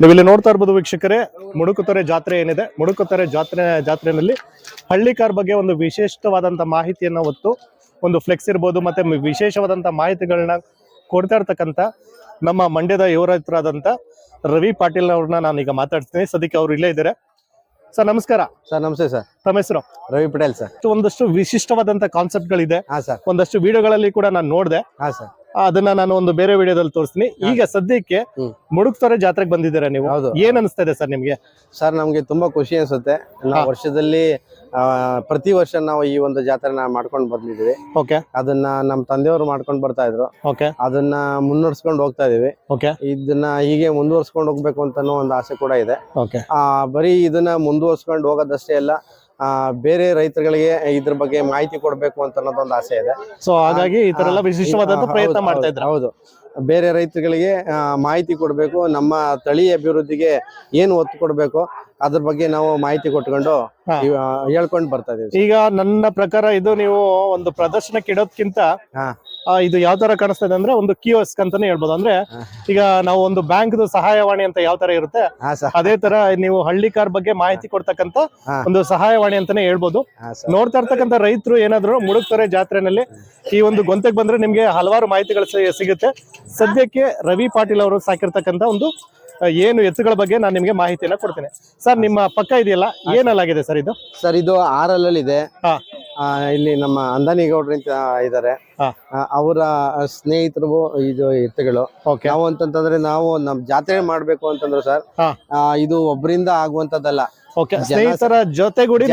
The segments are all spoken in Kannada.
ನೀವಿಲ್ಲಿ ನೋಡ್ತಾ ಇರ್ಬೋದು ವೀಕ್ಷಕರೇ ಮುಡುಕುತೊರೆ ಜಾತ್ರೆ ಏನಿದೆ. ಮುಡುಕುತೊರೆ ಜಾತ್ರೆ ಜಾತ್ರೆಯಲ್ಲಿ ಹಳ್ಳಿಕಾರ್ ಬಗ್ಗೆ ಒಂದು ವಿಶಿಷ್ಟವಾದಂತ ಮಾಹಿತಿಯನ್ನ ಹೊತ್ತು ಒಂದು ಫ್ಲೆಕ್ಸ್ ಇರ್ಬೋದು ಮತ್ತೆ ವಿಶೇಷವಾದಂತ ಮಾಹಿತಿಗಳನ್ನ ಕೊಡ್ತಾ ಇರ್ತಕ್ಕಂತ ನಮ್ಮ ಮಂಡ್ಯದ ಯುವರೈತರಾದಂತ ರವಿ ಪಾಟೀಲ್ ಅವ್ರನ್ನ ಈಗ ಮಾತಾಡ್ತೀನಿ. ಸದ್ಯಕ್ಕೆ ಅವ್ರು ಇಲ್ಲೇ ಇದ್ದಾರೆ. ಸರ್ ನಮಸ್ಕಾರ. ಸರ್ ನಮಸ್ತೆ ಸರ್. ತಮ್ಮ ಹೆಸರು? ರವಿ ಪಟೇಲ್ ಸರ್. ಒಂದಷ್ಟು ವಿಶಿಷ್ಟವಾದಂತ ಕಾನ್ಸೆಪ್ಟ್ ಗಳಿದೆ. ಸರ್. ಒಂದಷ್ಟು ವಿಡಿಯೋಗಳಲ್ಲಿ ಕೂಡ ನಾನು ನೋಡಿದೆ. ಹಾ ಸರ್. ಅದನ್ನ ನಾನು ಒಂದು ಬೇರೆ ವಿಡಿಯೋದಲ್ಲಿ ತೋರಿಸ್ತೀನಿ. ಈಗ ಸದ್ಯಕ್ಕೆ. ಮುಡುಕ್ತೊರೆ ಜಾತ್ರೆಗೆ ಬಂದಿದ್ದೀರಾ ನೀವು? ಹೌದು. ಏನ್ ಅನಿಸ್ತಾ ಇದೆ ಸರ್ ನಿಮ್ಗೆ? ಸರ್ ನಮ್ಗೆ ತುಂಬಾ ಖುಷಿ ಅನ್ಸುತ್ತೆ. ನಾವು ವರ್ಷದಲ್ಲಿ ಆ, ಪ್ರತಿ ವರ್ಷ ನಾವು ಈ ಒಂದು ಜಾತ್ರೆನ ಮಾಡ್ಕೊಂಡು ಬಂದಿದ್ದೀವಿ ಓಕೆ. ಅದನ್ನ ನಮ್ಮ ತಂದೆಯವರು ಮಾಡ್ಕೊಂಡು ಬರ್ತಾ ಇದ್ರು. ಓಕೆ. ಅದನ್ನ ಮುನ್ನಡೆಸ್ಕೊಂಡು ಹೋಗ್ತಾ ಇದೀವಿ. ಓಕೆ. ಇದನ್ನ ಹೀಗೆ ಮುಂದುವರ್ಸ್ಕೊಂಡು ಹೋಗ್ಬೇಕು ಅಂತ ಒಂದು ಆಸೆ ಕೂಡ ಇದೆ. ಓಕೆ. ಆ ಬರೀ ಇದನ್ನ ಮುಂದುವರ್ಸ್ಕೊಂಡು ಹೋಗೋದಷ್ಟೇ ಅಲ್ಲ ಬೇರೆ ರೈತರುಗಳಿಗೆ ಇದ್ರ ಬಗ್ಗೆ ಮಾಹಿತಿ ಕೊಡ್ಬೇಕು ಅಂತ ಅನ್ನೋದೊಂದು ಆಸೆ ಇದೆ. ಸೊ ಹಾಗಾಗಿ ಈ ತರ ಎಲ್ಲ ವಿಶಿಷ್ಟವಾದಂತ ಪ್ರಯತ್ನ ಮಾಡ್ತಾ ಇದ್ರು? ಹೌದು. ಬೇರೆ ರೈತರುಗಳಿಗೆ ಆ, ಮಾಹಿತಿ ಕೊಡಬೇಕು ನಮ್ಮ ತಳಿ ಅಭಿವೃದ್ಧಿಗೆ ಏನು ಒತ್ತು ಕೊಡಬೇಕು ಅದ್ರ ಬಗ್ಗೆ ನಾವು ಮಾಹಿತಿ ಕೊಟ್ಕೊಂಡು ಹಾ. ಹೇಳ್ಕೊಂಡು ಬರ್ತಾ ಇದೀವಿ ಈಗ ನನ್ನ ಪ್ರಕಾರ ಇದು ನೀವು ಒಂದು ಪ್ರದರ್ಶನಕ್ಕೆ ಇಡೋದ್ಕಿಂತ ಹಾ. ಆ, ಇದು ಯಾವ ತರ ಕಾಣಿಸ್ತಾ ಇದೆ ಅಂದ್ರೆ ಒಂದು ಕಿಯೋಸ್ಕ್ ಅಂತಾನೆ ಹೇಳ್ಬೋದು ಅಂದ್ರೆ ಹಾ. ಈಗ ನಾವು ಒಂದು ಬ್ಯಾಂಕ್ ಸಹಾಯವಾಣಿ ಅಂತ ಯಾವ ತರ ಇರುತ್ತೆ ಹಾ ಸರ್ ಅದೇ ತರ ನೀವು ಹಳ್ಳಿಕಾರ್ ಬಗ್ಗೆ ಮಾಹಿತಿ ಕೊಡ್ತಕ್ಕಂತ ಹಾ. ಒಂದು ಸಹಾಯವಾಣಿ ಅಂತಾನೆ ಹೇಳ್ಬೋದು ಹಾ ಸರ್ ನೋಡ್ತಾ ಇರ್ತಕ್ಕಂತ ರೈತರು ಏನಾದ್ರು ಮುಳುಗ್ತಾರೆ ಜಾತ್ರೆನಲ್ಲಿ ಈ ಒಂದು ಗೊಂತೆಗೆ ಬಂದ್ರೆ ನಿಮ್ಗೆ ಹಲವಾರು ಮಾಹಿತಿಗಳು ಸಿ- ಸಿಗುತ್ತೆ ಸದ್ಯಕ್ಕೆ ರವಿ ಪಾಟೀಲ್ ಅವರು ಸಾಕಿರ್ತಕ್ಕಂತ ಒಂದು ಏನು ಎತ್ತುಗಳ ಬಗ್ಗೆ ನಾನು ನಿಮಗೆ ಮಾಹಿತಿಯನ್ನ ಕೊಡ್ತೇನೆ. ಸರ್ ನಿಮ್ಮ ಪಕ್ಕ ಇದೆಯಲ್ಲ? ಏನಲ್ಲಾಗಿದೆ ಸರ್ ಇದು? ಸರ್ ಇದು ಆರ್ ಎಲ್ ಅಲ್ಲಿ ಇದೆ ಇಲ್ಲಿ ನಮ್ಮ ಅಂದಾನಿ ಗೌಡ್ರು ಅಂತ ಇದ್ದಾರೆ. ಅವರ ಸ್ನೇಹಿತರು ಇದು ಎತ್ತುಗಳು ನಾವು ಅಂತಂತಂದ್ರೆ ನಾವು ನಮ್ ಜಾತ್ರೆ ಮಾಡ್ಬೇಕು ಅಂತಂದ್ರೆ ಸರ್. ಇದು ಒಬ್ಬರಿಂದ ಆಗುವಂತದ್ದಲ್ಲ. ಸ್ನೇಹಿತರ ಜೊತೆಗೂಡಿ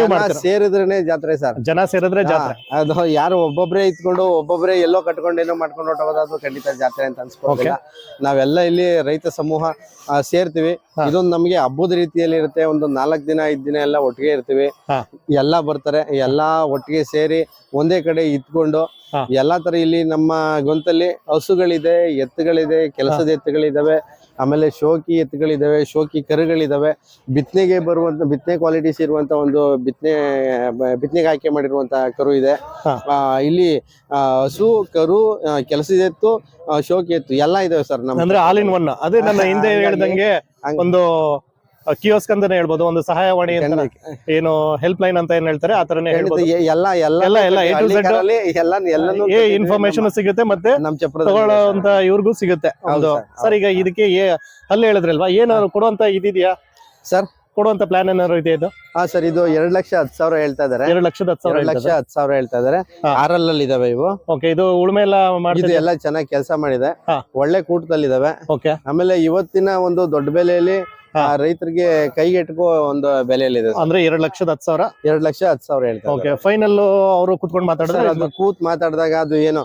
ಸೇರಿದ್ರೇನೆ ಜಾತ್ರೆ ಸರ್. ಜನ ಸೇರಿದ್ರೆ ಜಾತ್ರೆ. ಅದು ಯಾರು ಒಬ್ಬೊಬ್ರೆ ಇತ್ಕೊಂಡು ಒಬ್ಬೊಬ್ರೆ ಎಲ್ಲೋ ಕಟ್ಕೊಂಡು ಏನೋ ಮಾಡ್ಕೊಂಡು ಹೊರಟೋಗೋದು ಖಂಡಿತ ಜಾತ್ರೆ ಅಂತ ಅನ್ಸ್ಕೊಳ್ಳೋದಿಲ್ಲ ನಾವೆಲ್ಲ ಇಲ್ಲಿ ರೈತ ಸಮೂಹ ಸೇರ್ತೀವಿ. ಇದೊಂದು ನಮ್ಗೆ ಹಬ್ಬದ ರೀತಿಯಲ್ಲಿ ಇರುತ್ತೆ. ಒಂದು ನಾಲ್ಕು ದಿನ ಐದ್ ದಿನ ಎಲ್ಲ ಒಟ್ಟಿಗೆ ಇರ್ತೀವಿ. ಎಲ್ಲಾ ಬರ್ತಾರೆ. ಎಲ್ಲಾ ಒಟ್ಟಿಗೆ ಸೇರಿ ಒಂದೇ ಕಡೆ ಇತ್ಕೊಂಡು ಹಾ. ಎಲ್ಲಾ ತರ ಇಲ್ಲಿ ನಮ್ಮ ಗೊಂತಲ್ಲಿ ಹಸುಗಳಿದೆ ಎತ್ತುಗಳಿದೆ ಕೆಲಸದ ಎತ್ತುಗಳಿದಾವೆ ಆಮೇಲೆ ಶೋಕಿ ಎತ್ತುಗಳಿದಾವೆ ಶೋಕಿ ಕರುಗಳಿದಾವೆ. ಬಿತ್ತನೆಗೆ ಬರುವಂತ ಬಿತ್ತನೆ ಕ್ವಾಲಿಟೀಸ್ ಇರುವಂತ ಒಂದು ಬಿತ್ತನೆ ಬಿತ್ತನೆಗೆ ಆಯ್ಕೆ ಮಾಡಿರುವಂತ ಕರು ಇದೆ. ಆ, ಇಲ್ಲಿ ಹಸು ಕರು ಕೆಲಸದ ಎತ್ತು ಶೋಕಿ ಎತ್ತು ಎಲ್ಲಾ ಇದಾವೆ ಸರ್ ನಮ್ಮ ಅಂದ್ರೆ ಆಲ್ ಇನ್ ಒನ್ ಅದೇ ನನ್ನ ಹಿಂದೆ ಹೇಳ್ದಂಗೆ ಒಂದು ಕಿಯೋಸ್ಕ್ ಅಂತಾನೆ ಹೇಳ್ಬೋದು ಒಂದು ಸಹಾಯವಾಣಿ ಅಂತ ಏನು ಹೆಲ್ಪ್ ಲೈನ್ ಅಂತ ಏನ್ ಹೇಳ್ತಾರೆ ಆ ತರನೇ ಹೇಳ್ಬೋದು. ಎ- ಎಲ್ಲ ಏ ಇನ್ಫಾರ್ಮೇಶನ್ ಸಿಗುತ್ತೆ ಮತ್ತೆ ತಗೊಳ್ಳೋಂತ ಇವ್ರಿಗೂ ಸಿಗುತ್ತೆ. ಹೌದು ಸರ್, ಈಗ ಇದಕ್ಕೆ ಏ- ಅಲ್ಲಿ ಹೇಳಿದ್ರಲ್ವಾ ಏನಾದ್ರು ಕೊಡುವಂತ ಇದಿದೆಯಾ? ಸರ್? ಕೊಡುವಂತ ಪ್ಲಾನ್ ಏನಾದ್ರು ಇದೆ ಇದು? ಹಾ ಸರ್ ಇದು ಎರಡ್ ಲಕ್ಷ ಹತ್ತು ಸಾವಿರ ಹೇಳ್ತಾ ಇದಾರೆ. ಎರಡ್ ಲಕ್ಷದ ಹತ್ತು ಎರಡ್ ಸಾವಿರ ಲಕ್ಷ ಹತ್ತು ಸಾವಿರ ಹೇಳ್ತಾ ಇದಾರೆ. ಆರ್ ಎಲ್ ಅಲ್ಲಿ ಇದಾವೆ ಇವು. ಓಕೆ ಇದು ಉಳುಮೆ ಎಲ್ಲ ಮಾಡ್ತಿದೆ ಎಲ್ಲ ಚೆನ್ನಾಗಿ ಕೆಲಸ ಮಾಡಿದೆ. ಒಳ್ಳೆ ಒಳ್ಳೆ ಕೂಟದಲ್ಲಿದಾವೆ. ಓಕೆ ಆಮೇಲೆ ಇವತ್ತಿನ ಒಂದು ದೊಡ್ಡ ಬೆಲೆಯಲ್ಲಿ ರೈತರಿಗೆ ಕೈಗೆಟಕೋ ಒಂದು ಬೆಲೆಯಲ್ಲಿದೆ ಅಂದ್ರೆ ಎರಡು ಲಕ್ಷದ ಹತ್ತು ಸಾವಿರ? ಎರಡ್ ಲಕ್ಷ ಹತ್ತು ಸಾವಿರ ಹೇಳ್ತಾರೆ ಓಕೆ ಫೈನಲ್ ಅವರು ಕುತ್ಕೊಂಡು ಮಾತಾಡಿದ್ರೆ ಅದು ಕೂತ್ ಮಾತಾಡಿದಾಗ ಅದು ಏನು.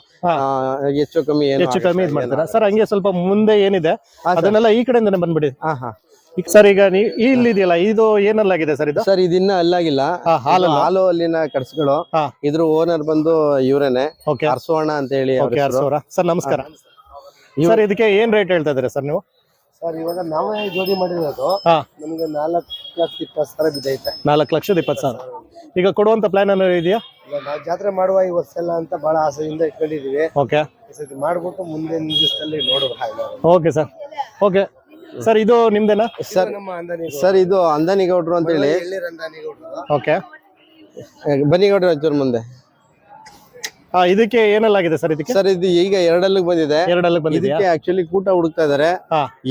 ಹೆಚ್ಚು ಕಮ್ಮಿ ಏನು ಹೆಚ್ಚು ಕಮ್ಮಿ ಇದ್ ಮಾಡ್ತಾರೆ? ಸರ್ ಹಂಗೆ ಸ್ವಲ್ಪ ಮುಂದೆ ಏನಿದೆ ಅದನ್ನೆಲ್ಲ ಈ ಕಡೆಯಿಂದನೇ ಬಂದ್ಬಿಡಿ. ಹಾ ಹಾ. ಈಗ ಸರ್ ಈಗ ನೀವು ಇಲ್ಲಿ ಇದೆಯಲ್ಲ ಇದು ಏನಲ್ಲಾಗಿದೆ ಸರ್ ಇದು? ಸರ್ ಇದಿನ್ನ ಅಲ್ಲಾಗಿಲ್ಲ. ಹಾಲು ಹಾಲು ಅಲ್ಲಿನ ಕಟ್ಸ್ಗಳು. ಹಾ. ಇದ್ರ ಓನರ್ ಬಂದು ಇವರೇನೆ. ಅರ್ಸೋಣ ಅಂತ ಹೇಳಿ. ಸರ್ ನಮಸ್ಕಾರ. ಸರ್ ಇದಕ್ಕೆ ಏನ್ ರೇಟ್ ಹೇಳ್ತಾ ಇದ್ದೀರಾ ಸರ್ ನೀವು? ಸರ್ ಇವಾಗ ನಾವೇ ಜೋಡಿ ಮಾಡಿರೋದು. ಹಾ. ನಮಗೆ ನಾಲ್ಕು ಲಕ್ಷ ಇಪ್ಪತ್ತು ಸಾವಿರ ಬಿದ್ದೈತೆ. ನಾಲ್ಕು ಲಕ್ಷದ ಇಪ್ಪತ್ತು ಸಾವಿರ. ಈಗ ಕೊಡುವಂತ ಪ್ಲಾನ್ ಏನಾದ್ರು ಇದೆಯಾ? ನಾವು ಜಾತ್ರೆ ಮಾಡುವ ಈ ವರ್ಷ ಎಲ್ಲ ಅಂತ ಬಹಳ ಆಸೆಯಿಂದ ಇಟ್ಕೊಂಡಿದೀವಿ. ಓಕೆ ಈ ಸತಿ ಮಾಡ್ಬಿಟ್ಟು ಮುಂದೆ ದಿವಸದಲ್ಲಿ ನೋಡುವ ಓಕೆ ಸರ್ ಓಕೆ ಸರ್ ಇದು ನಿಮ್ದೇನಾ? ಸರ್ ಸರ್ ಇದು ಅಂದಾನಿಗೌಡ್ರು ಅಂತ ಹೇಳಿ ಓಕೆ ಬನ್ನಿಗೌಡ್ರು ಒಂಚೂರು ಮುಂದೆ. ಇದಕ್ಕೆ ಏನಲ್ಲಾಗಿದೆ ಸರ್ ಇದಕ್ಕೆ? ಸರ್ ಇದು ಈಗ ಎರಡಲ್ಲಿ ಬಂದಿದೆ. ಎರಡಲ್ಲಿ ಬಂದಿದೆ ಇದಕ್ಕೆ ಆಕ್ಚುಲಿ ಕೂಟ ಹುಡುಕ್ತಾ ಇದಾರೆ.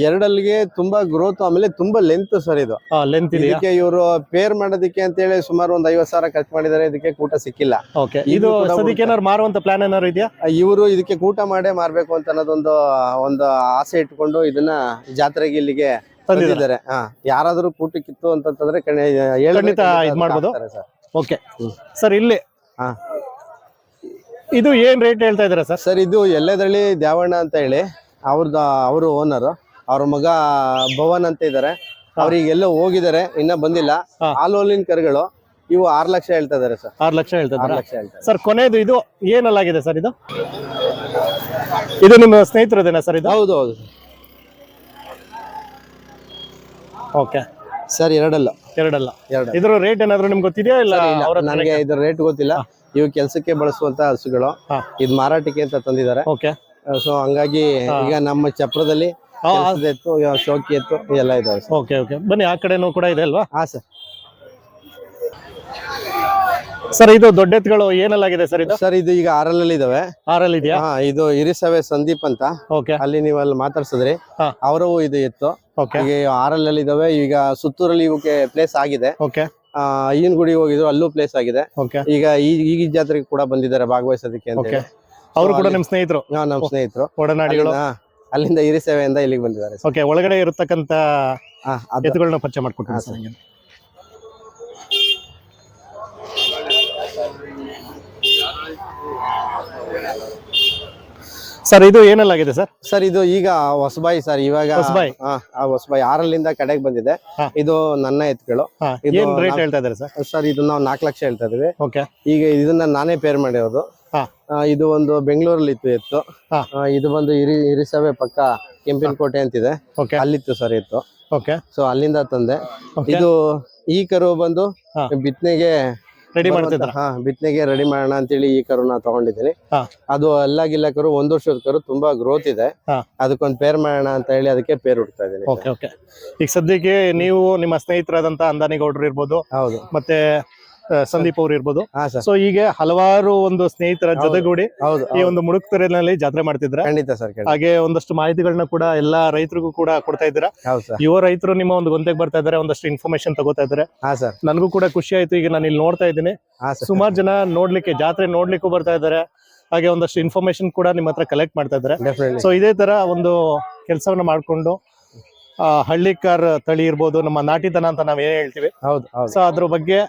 ಎರಡಲ್ಲಿಗೆ ತುಂಬಾ ಗ್ರೋತ್ ಆಮೇಲೆ ತುಂಬಾ ಲೆಂತ್ ಸರ್ ಇದು. ಲೆಂತ್ ಇದಕ್ಕೆ ಇವರು ಪೇರ್ ಮಾಡೋದಕ್ಕೆ ಅಂತ ಹೇಳಿ ಸುಮಾರು ಒಂದ್ ಐವತ್ ಸಾವಿರ ಖರ್ಚು ಮಾಡಿದ್ದಾರೆ. ಇದಕ್ಕೆ ಕೂಟ ಸಿಕ್ಕಿಲ್ಲ. ಓಕೆ ಇದು ಸದ್ಯಕ್ಕೆ ಏನಾದ್ರು ಮಾರುವಂತ ಪ್ಲಾನ್ ಏನಾದ್ರು ಇದೆಯಾ? ಇವರು ಇದಕ್ಕೆ ಕೂಟ ಮಾಡೇ ಮಾರ್ಬೇಕು ಅಂತ ಅನ್ನೋದೊಂದು ಒಂದು ಆಸೆ ಇಟ್ಕೊಂಡು ಇದನ್ನ ಜಾತ್ರೆಗೆ ಇಲ್ಲಿಗೆ ತಂದಿದ್ದಾರೆ. ಯಾರಾದ್ರೂ ಕೂಟಕ್ಕಿತ್ತು ಅಂತಂದ್ರೆ ಖಂಡಿತ ಇದ್ ಮಾಡ್ಬೋದು. Okay sir. ಇಲ್ಲಿ ಇದು ಏನ್ ರೇಟ್ ಹೇಳ್ತಾ ಇದಾರೆ ಸರ್? ಸರ್ ಇದು ಎಲ್ಲದಳ್ಳಿ ದ್ಯಾವಣ್ಣ ಅಂತ ಹೇಳಿ ಅವ್ರದ ಅವರು ಓನರ್ ಅವ್ರ ಮಗ ಭವನ್ ಅಂತ ಇದ್ದಾರೆ. ಅವ್ರಿಗೆ ಎಲ್ಲೋ ಹೋಗಿದ್ದಾರೆ ಇನ್ನ ಬಂದಿಲ್ಲ. ಆಲೋಲಿನ್ ಕರ್ಗಳು ಕರುಗಳು ಇವು ಆರ್ ಲಕ್ಷ ಹೇಳ್ತಾ ಇದಾರೆ ಸರ್. ಆರ್ ಲಕ್ಷ ಹೇಳ್ತಾ ಆರ್ ಇದ್ದೀರಾ. ಲಕ್ಷ ಸರ್ ಕೊನೆಯದು ಇದು ಏನಲ್ಲಾಗಿದೆ ಸರ್ ಇದು? ಇದು ನಿಮ್ಮ ಸ್ನೇಹಿತರದೇನಾ ಸರ್ ಇದು? ಹೌದು ಹೌದು ಓಕೆ. ಸರ್ ಎರಡಲ್ಲ. ಎರಡಲ್ಲ. ಎರಡು ಇದ್ರ ರೇಟ್ ಏನಾದ್ರು ನಿಮ್ಗೆ ಗೊತ್ತಿದೆಯಾ ಇಲ್ಲ ಅವ್ರ ನನಗೆ ಇದ್ರ ರೇಟ್ ಗೊತ್ತಿಲ್ಲ. ಇವು ಕೆಲಸಕ್ಕೆ ಬಳಸುವಂತ ಹಸುಗಳು. ಇದ್ ಮಾರಾಟಕ್ಕೆ ಅಂತ ತಂದಿದ್ದಾರೆ. ಓಕೆ. ಸೊ ಹಂಗಾಗಿ ಈಗ ನಮ್ಮ ಚಪ್ರದಲ್ಲಿ ಎತ್ತು ಶೋಕಿ ಎತ್ತು ಎಲ್ಲ ಇದಾವೆ ಓಕೆ ಓಕೆ. ಬನ್ನಿ ಆ ಕಡೆನೂ ಕೂಡ ಇದೆ ಅಲ್ವಾ? ಹಾ ಸರ್. ಸರ್ ಇದು ದೊಡ್ಡ ಎತ್ತುಗಳು ಏನಲ್ಲಾಗಿದೆ ಸರ್ ಇದು? ಸರ್ ಇದು ಈಗ ಆರಲ್ ಅಲ್ಲಿ ಇದಾವೆ. ಆರಲ್ಲಿ ಇದೆಯಾ? ಹಾ ಇದು ಇರಿಸವೆ ಸಂದೀಪ್ ಅಂತ. ಓಕೆ ಅಲ್ಲಿ ನೀವು ಅಲ್ಲಿ ಮಾತಾಡ್ಸಿದ್ರಿ. ಹಾ. ಅವರವು ಇದು ಎತ್ತು. ಓಕೆ ಈಗ ಆರಲ್ ಅಲ್ಲಿ ಇದಾವೆ. ಈಗ ಸುತ್ತೂರಲ್ಲಿ ಇವಕ್ಕೆ ಪ್ಲೇಸ್ ಆಗಿದೆ. ಓಕೆ ಆ ಅಯ್ಯನಗುಡಿ ಹೋಗಿದ್ರು ಅಲ್ಲೂ ಪ್ಲೇಸ್ ಆಗಿದೆ. ಓಕೆ ಈಗ ಈ ಈಗ ಈ ಜಾತ್ರೆಗೆ ಕೂಡ ಬಂದಿದ್ದಾರೆ ಭಾಗವಹಿಸೋದಕ್ಕೆ ಅಂತ ಓಕೆ ಹೇಳಿ. ಅವರು ಕೂಡ ನಮ್ಮ ನಿಮ್ ಸ್ನೇಹಿತರು? ಹಾ, ನಮ್ಮ ಸ್ನೇಹಿತರು. ಒಡನಾಡಿಗಳು? ಅಲ್ಲಿಂದ ಅಲ್ಲಿಂದ ಇರಿಸೇವೆಯಿಂದ ಇಲ್ಲಿಗೆ ಬಂದಿದ್ದಾರೆ ಸರ್. ಓಕೆ ಒಳಗಡೆ ಇರತಕ್ಕಂತ ಹಾ, ಅದು- ಎತ್ತುಗಳನ್ನ ಪರಿಚಯ ಸರ್ ಸರ್ ಇದು ಏನಲ್ಲಾಗಿದೆ ಸರ್? ಸರ್ ಇದು ಈಗ ಹೊಸಬಾಯಿ ಸರ್ ಇವಾಗ ಹೊಸಬಾಯಿ? ಹೊಸಬಾಯಿ ಆರಲ್ಲಿಂದ ಕಡೆಗೆ ಬಂದಿದೆ. ಇದು ನನ್ನ ಏನ್ ರೇಟ್ ಹೇಳ್ತಾ ಇದ್ದಾರೆ ಸರ್? ಸರ್ ಇದು ನಾವು ನಾಲ್ಕು ಲಕ್ಷ ಹೇಳ್ತಾ ಇದೀವಿ. ಓಕೆ. ಈಗ ಇದನ್ನ ನಾನೇ ಪೇರ್ ಮಾಡಿರೋದು. ಇದು ಒಂದು ಬೆಂಗಳೂರಲ್ಲಿ ಇತ್ತು ಎತ್ತು. ಇದು ಬಂದು ಹಿರಿ ಹಿರಿಸಭೆ ಪಕ್ಕ ಕೆಂಪಿನ ಕೋಟೆ ಅಂತಿದೆ ಅಲ್ಲಿತ್ತು ಸರ್ ಎತ್ತು. ಓಕೆ. ಸೊ ಅಲ್ಲಿಂದ ತಂದೆ. ಇದು ಈ ಕರು ಬಂದು. ಬಿತ್ತನೆಗೆ ರೆಡಿ ಮಾಡ್ತಿದ್ರ? ಹಾ ಬಿತ್ತನೆಗೆ ರೆಡಿ ಮಾಡೋಣ ಅಂತೇಳಿ ಈ ಕರುನ ತಗೊಂಡಿದ್ದೀನಿ. ಹಾ. ಅದು ಅಲ್ಲಾಗಿಲ್ಲ ಕರು ಒಂದ್ ವರ್ಷದ ಕರು ತುಂಬಾ ಗ್ರೋತ್ ಇದೆ. ಅದಕ್ಕೊಂದು ಪೇರ್ ಮಾಡೋಣ ಅಂತ ಹೇಳಿ ಅದಕ್ಕೆ ಪೇರ್ ಹುಡ್ತಾ ಓಕೆ ಓಕೆ. ಈಗ ಸದ್ಯಕ್ಕೆ ನೀವು ನಿಮ್ಮ ಸ್ನೇಹಿತರಾದಂತ ಅಂದಾನಿ ಗೌಡ್ರು ಇರ್ಬೋದು. ಹೌದು. ಮತ್ತೆ ಸಂದೀಪ್ ಅವ್ರು ಇರ್ಬೋದು. ಸೊ ಹೀಗೆ ಹಲವಾರು ಒಂದು ಸ್ನೇಹಿತರ. ಜೊತೆಗೂಡಿ ಈ ಒಂದು ಮುಡುಕ್ತರೆನಲ್ಲಿ ಜಾತ್ರೆ ಮಾಡ್ತಿದ್ರ. ಖಂಡಿತ ಸರ್ ಹಾಗೆ ಒಂದಷ್ಟು ಮಾಹಿತಿಗಳನ್ನ ಕೂಡ ಎಲ್ಲಾ ರೈತರಿಗೂ ಕೂಡ ಕೊಡ್ತಾ ಇದ್ದೀರಾ. ಯುವ ರೈತರು ನಿಮ್ಮ ಒಂದು ಗೊಂತೆಗೆ ಬರ್ತಾ ಇದ್ದಾರೆ ಒಂದಷ್ಟು ಇನ್ಫಾರ್ಮೇಶನ್ ತಗೋತಾ ಸರ್. ನನಗೂ ಕೂಡ ಖುಷಿ ಆಯ್ತು ಈಗ ನಾನು ಇಲ್ಲಿ ನೋಡ್ತಾ ಇದ್ದೀನಿ. ಸುಮಾರು ಜನ ನೋಡ್ಲಿಕ್ಕೆ ಜಾತ್ರೆ ನೋಡ್ಲಿಕ್ಕೂ ಬರ್ತಾ ಇದ್ದಾರೆ. ಹಾಗೆ ಒಂದಷ್ಟು ಇನ್ಫಾರ್ಮೇಶನ್ ಕೂಡ ನಿಮ್ಮ ಹತ್ರ ಕಲೆಕ್ಟ್ ಮಾಡ್ತಾ ಇದ್ದಾರೆ. ಸೊ ಇದೇ ತರ ಒಂದು ಕೆಲಸವನ್ನ ಮಾಡ್ಕೊಂಡು ಹಳ್ಳಿಕಾರ್ ತಳಿ ಇರ್ಬೋದು ನಮ್ಮ ನಾಟಿತನ ಅಂತ ನಾವ್ ಏನ್ ಹೇಳ್ತೀವಿ. ಹೌದು ಸೊ ಅದ್ರ ಬಗ್ಗೆ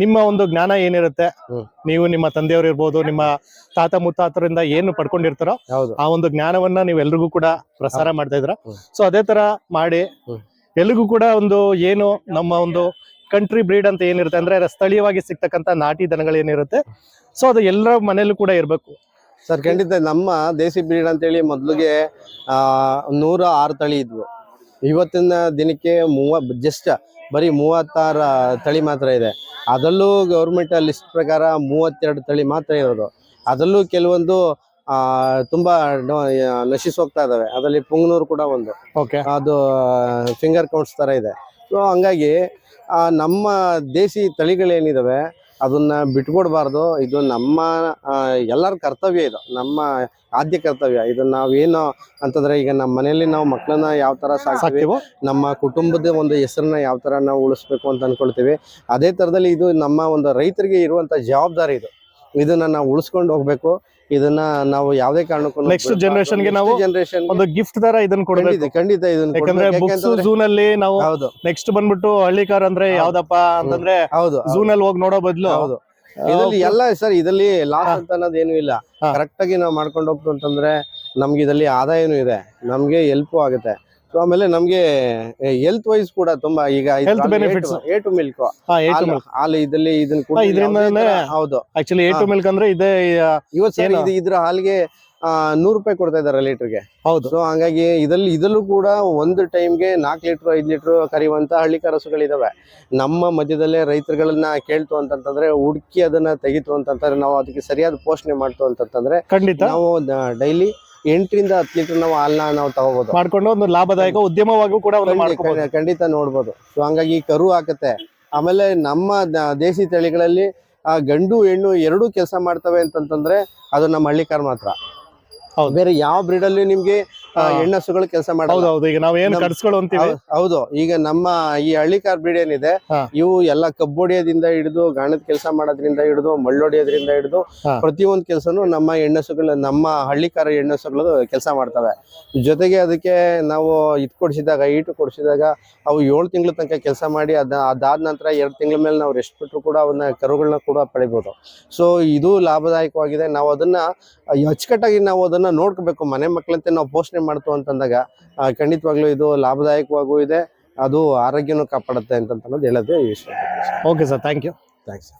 ನಿಮ್ಮ ಒಂದು ಜ್ಞಾನ ಏನಿರುತ್ತೆ ನೀವು ನಿಮ್ಮ ತಂದೆಯವರು ಇರ್ಬೋದು ನಿಮ್ಮ ತಾತ ಮುತ್ತಾತರಿಂದ ಏನು ಪಡ್ಕೊಂಡಿರ್ತಾರೋ ಆ ಒಂದು ಜ್ಞಾನವನ್ನ ನೀವು ಎಲ್ರಿಗೂ ಕೂಡ ಪ್ರಸಾರ ಮಾಡ್ತಾ ಇದ್ರ. ಸೊ ಅದೇ ತರ ಮಾಡಿ. ಎಲ್ರಿಗೂ ಕೂಡ ಒಂದು ಏನು ನಮ್ಮ ಒಂದು ಕಂಟ್ರಿ ಬ್ರೀಡ್ ಅಂತ ಏನಿರುತ್ತೆ ಅಂದ್ರೆ ಸ್ಥಳೀಯವಾಗಿ ಸಿಗ್ತಕ್ಕಂತ ನಾಟಿ ದನಗಳು ಏನಿರುತ್ತೆ. ಸೊ ಅದು ಎಲ್ಲರ ಮನೇಲೂ ಕೂಡ ಇರಬೇಕು. ಸರ್ ಖಂಡಿತ ನಮ್ಮ ದೇಸಿ ಬ್ರೀಡ್ ಅಂತೇಳಿ ಮೊದ್ಲಿಗೆ ಆ ನೂರ ಆರು ತಳಿ ಇದ್ವು. ಇವತ್ತಿನ ದಿನಕ್ಕೆ ಮೂವ ಜಸ್ಟ್ ಬರೀ ಮೂವತ್ತಾರ ತಳಿ ಮಾತ್ರ ಇದೆ. ಅದರಲ್ಲೂ ಗೌರ್ಮೆಂಟ್ ಲಿಸ್ಟ್ ಪ್ರಕಾರ ಮೂವತ್ತೆರಡು ತಳಿ ಮಾತ್ರ ಇರೋದು. ಅದರಲ್ಲೂ ಕೆಲವೊಂದು ತುಂಬ ನಶಿಸ್ ಹೋಗ್ತಾ ಇದಾವೆ. ಅದರಲ್ಲಿ ಪುಂಗನೂರು ಕೂಡ ಒಂದು. ಓಕೆ ಅದು ಫಿಂಗರ್ ಕೌಂಟ್ಸ್ ತರ ಇದೆ. ಸೊ ಹಂಗಾಗಿ ನಮ್ಮ ದೇಸಿ ತಳಿಗಳೇನಿದಾವೆ ಅದನ್ನ ಬಿಟ್ಕೊಡ್ಬಾರ್ದು. ಇದು ನಮ್ಮ ಎಲ್ಲರ ಕರ್ತವ್ಯ ಇದು. ನಮ್ಮ ಆದ್ಯ ಕರ್ತವ್ಯ. ಇದು ನಾವೇನು ಅಂತಂದ್ರೆ ಈಗ ನಮ್ಮ ಮನೆಯಲ್ಲಿ ನಾವು ಮಕ್ಕಳನ್ನ ಯಾವ ತರ ಸಾಕ್ತೀವೋ? ನಮ್ಮ ಕುಟುಂಬದ ಒಂದು ಹೆಸರನ್ನ ಯಾವ ತರ ನಾವು ಉಳಿಸ್ಬೇಕು ಅಂತ ಅನ್ಕೊಳ್ತೀವಿ. ಅದೇ ತರದಲ್ಲಿ ಇದು ನಮ್ಮ ಒಂದು ರೈತರಿಗೆ ಇರುವಂತ ಜವಾಬ್ದಾರಿ ಇದು. ಇದನ್ನ ನಾವು ಉಳಿಸ್ಕೊಂಡು ಹೋಗ್ಬೇಕು. ಇದನ್ನ ನಾವು ಯಾವುದೇ ಕಾರಣಕ್ಕೂ ನೆಕ್ಸ್ಟ್ ಜನರೇಷನ್ಗೆ ನಾವು ಜನರೇಷನ್ ಒಂದು ಗಿಫ್ಟ್ ತರ ಇದನ್ನ ಕೊಡಬೇಕು. ಖಂಡಿತ ಇದನ್ನ ಯಾಕಂದ್ರೆ. ಬುಕ್ಸ್ ಝೂ ನಲ್ಲಿ ನಾವು ನೆಕ್ಸ್ಟ್ ಬಂದ್ಬಿಟ್ಟು ಹಳ್ಳಿಕಾರ ಅಂದ್ರೆ ಹೌದು. ಯಾವ್ದಪ್ಪ ಅಂತಂದ್ರೆ ಹೌದು ಝೂ ಅಲ್ಲಿ ಹೋಗಿ ನೋಡೋ ಬದ್ಲು ಹೌದು. ಇದರಲ್ಲಿ ಎಲ್ಲ ಸರ್ ಇದರಲ್ಲಿ ಲಾಸ್. ಅಂತ ಅನ್ನೋದು ಏನು ಇಲ್ಲ. ಕರೆಕ್ಟ್ ಆಗಿ ನಾವು ಮಾಡ್ಕೊಂಡು ಹೋಗ್ತು ಅಂತಂದ್ರೆ ನಮ್ಗೆ ಇದರಲ್ಲಿ ಆದಾಯನೂ ಇದೆ. ನಮ್ಗೆ ಹೆಲ್ಪ್ ಆಗುತ್ತೆ. ಸೊ ಆಮೇಲೆ ನಮ್ಗೆ ಹೆಲ್ತ್ ವೈಸ್ ಕೂಡ ತುಂಬಾ ಈಗ health benefits A two milk ಹಾಲು ಇದಲ್ಲಿ ಇದನ್ನ ಕುಡ್ದು ಇದ್ರಿಂದಾನೇ- ಹೌದು. ಆಕ್ಚುಲಿ ಎ ಟು ಮಿಲ್ಕ್ ಅಂದ್ರೆ ಇದೇ ಇವತ್ತು ಇದ್ರ ಹಾಲಿಗೆ ನೂರು ರೂಪಾಯಿ ಕೊಡ್ತಾ ಇದಾರೆ ಲೀಟರ್ಗೆ. ಹೌದು. ಸೊ ಹಂಗಾಗಿ ಇದರಲ್ಲಿ ಇದರಲ್ಲೂ ಕೂಡ ಒಂದು ಟೈಮ್ಗೆ ನಾಲ್ಕು ಲೀಟರ್ ಐದು ಲೀಟರ್ ಕರೆಯುವಂತ ಹಳ್ಳಿಕ ಕರಸುಗಳಿದಾವೆ. ನಮ್ಮ ಮಧ್ಯದಲ್ಲೇ ರೈತರುಗಳನ್ನ ಕೇಳ್ತು ಅಂತಂತಂದ್ರೆ ಹುಡುಕಿ ಅದನ್ನ ತೆಗಿತು ಅಂತಂದ್ರೆ ನಾವು ಅದಕ್ಕೆ ಸರಿಯಾದ ಪೋಷಣೆ ಮಾಡ್ತು ಅಂತಂದ್ರೆ ಖಂಡಿತ. ನಾವು ಡೈಲಿ ಎಂಟರಿಂದ ಹತ್ತು ಲೀಟರ್ ನಾವು ಹಾಲನ್ನ ನಾವು ತಗೋಬಹುದು ಮಾಡ್ಕೊಂಡು ಒಂದು ಲಾಭದಾಯಕ ಉದ್ಯಮವಾಗಿ ಕೂಡ ಒಂದು ಖಂಡಿತ- ನೋಡ್ಬೋದು ಸೊ ಹಂಗಾಗಿ ಕರು ಹಾಕತ್ತೆ ಆಮೇಲೆ ನಮ್ಮ ದ- ದೇಸಿ ತಳಿಗಳಲ್ಲಿ ಆ ಗಂಡು ಹೆಣ್ಣು ಎರಡೂ ಕೆಲಸ ಮಾಡ್ತವೆ ಅಂತಂತಂದ್ರೆ ಅದು ನಮ್ಮ ಹಳ್ಳಿಕಾರ್ ಮಾತ್ರ ಹೌದು. ಬೇರೆ ಯಾವ ಬ್ರೀಡಲ್ಲಿ ನಿಮ್ಗೆ. ಹೆಣ್ಣಸುಗಳು ಕೆಲಸ ಹೌದು ಹೌದು. ಈಗ ನಾವು ಏನ್ ನಮ್- ಕಡ್ಸ್ಗಳು ಅಂತೀವಿ? ಹೌದು ಈಗ ನಮ್ಮ ಈ ಹಳ್ಳಿ ಬ್ರೀಡ್ ಏನಿದೆ. ಇವು ಎಲ್ಲ ಕಬ್ಬೊಡಿಯೋದ್ರಿಂದ ಹಿಡಿದು ಗಾಣದ ಕೆಲಸ ಮಾಡೋದ್ರಿಂದ ಹಿಡಿದು ಮಳ್ಳೊಡಿಯೋದ್ರಿಂದ ಹಿಡಿದು. ಪ್ರತಿಯೊಂದು ಕೆಲಸನು ನಮ್ಮ ಹೆಣ್ಣಸುಗಳು ನಮ್ಮ ಹಳ್ಳಿಕಾರ ಹೆಣ್ಣಸುಗಳು ಕೆಲಸ ಮಾಡ್ತವೆ. ಜೊತೆಗೆ ಅದಕ್ಕೆ ನಾವು ಇದ್ ಕೊಡಿಸಿದಾಗ ಈಟು ಕೊಡಿಸಿದಾಗ ಅವು ಏಳು ತಿಂಗಳ ತನಕ ಕೆಲಸ ಮಾಡಿ ಅದ ಅದಾದ ನಂತರ ಎರಡು ತಿಂಗಳ ಮೇಲೆ ನಾವು ರೆಸ್ಟ್ ಬಿಟ್ಟರು ಕೂಡ ಅವನ್ನ ಕರುಗಳನ್ನ ಕೂಡ ಪಡಿಬೋದು. ಸೊ ಇದು ಲಾಭದಾಯಕವಾಗಿದೆ. ನಾವು ಅದನ್ನ ಅಚ್ಚುಕಟ್ಟಾಗಿ ನಾವು ಅದನ್ನ ನೋಡ್ಕೋಬೇಕು. ಮನೆ ಮಕ್ಕಳಂತೆ ನಾವು ಪೋಷಣೆ ಮಾಡ್ತು ಅಂತಂದಾಗ ಖಂಡಿತವಾಗ್ಲೂ ಇದು ಲಾಭದಾಯಕವಾಗೂ ಇದೆ ಅದು ಆರೋಗ್ಯನೂ ಕಾಪಾಡುತ್ತೆ ಅಂತ ಅನ್ನೋದು ಹೇಳೋದೇ ವಿಷಯ. Okay sir thank you thanks